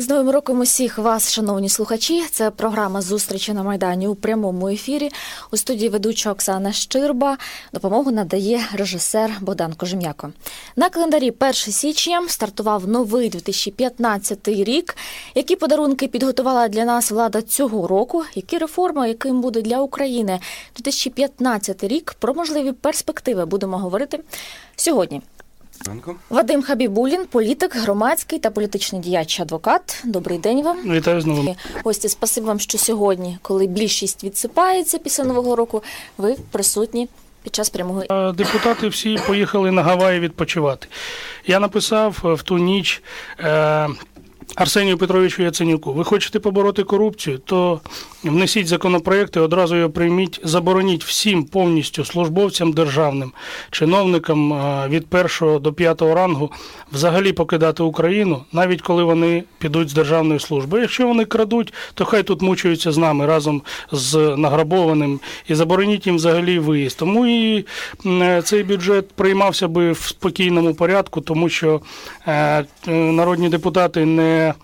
З новим роком усіх вас, шановні слухачі. Це програма зустрічі на майдані у прямому ефірі. У студії ведуча Оксана Щирба. Допомогу надає режисер Богдан Кожем'яко. На календарі 1 січня стартував новий 2015 рік. Які подарунки підготувала для нас влада цього року? Які реформи, яким буде для України 2015 рік? Про можливі перспективи будемо говорити сьогодні. Ранку. Вадим Хабібулін, політик, громадський та політичний діяч, адвокат. Добрий день вам. Вітаю знову. Гості, спасибі вам, що сьогодні, коли більшість відсипається після нового року, ви присутні під час прямого Депутати всі поїхали на Гаваї відпочивати. Я написав е, в ту ніч е, Арсенію Петровичу Яценюку: ви хочете побороти корупцію, то внесіть законопроекти, одразу його прийміть, забороніть всім повністю службовцям державним, чиновникам від першого до п'ятого рангу взагалі покидати Україну, навіть коли вони підуть з державної служби. Якщо вони крадуть, то хай тут мучаються з нами разом з награбованим і забороніть їм взагалі виїзд. Тому і цей бюджет приймався би в спокійному порядку, тому що е, народні депутати не. Yeah.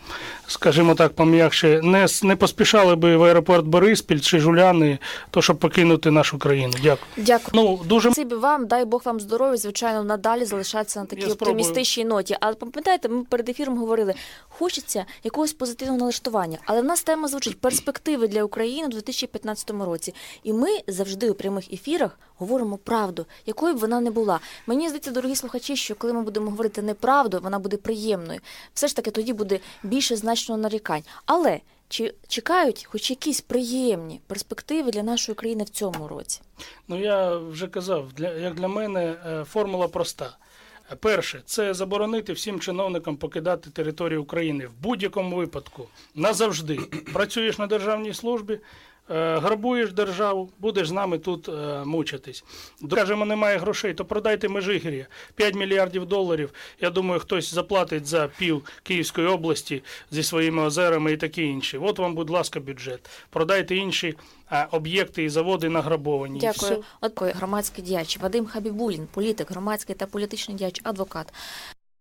Скажімо так, пом'якше, не, не поспішали би в аеропорт Бориспіль чи Жуляни, то щоб покинути нашу країну. Дякую. Дякую. Ну дуже Спасибі вам, дай Бог вам здоров'я, звичайно, надалі залишатися на такій оптимістичній ноті. Але пам'ятаєте, ми перед ефіром говорили, хочеться якогось позитивного налаштування. Але в нас тема звучить перспективи для України у 2015 році. І ми завжди у прямих ефірах говоримо правду, якою б вона не була. Мені здається, дорогі слухачі, що коли ми будемо говорити неправду, вона буде приємною. Все ж таки тоді буде більше значно нарікань. Але чи чекають хоч якісь приємні перспективи для нашої країни в цьому році? Ну я вже казав, для як для мене е, формула проста. Перше, це заборонити всім чиновникам покидати територію України в будь-якому випадку назавжди. Працюєш на державній службі, грабуєш державу, будеш з нами тут е, мучитись. Кажемо, немає грошей, то продайте Межигір'я. 5 мільярдів доларів. Я думаю, хтось заплатить за пів Київської області зі своїми озерами і таке інше. От вам, будь ласка, бюджет. Продайте інші е, об'єкти і заводи награбовані. Дякую. От громадський діяч Вадим Хабібулін, політик, громадський та політичний діяч, адвокат.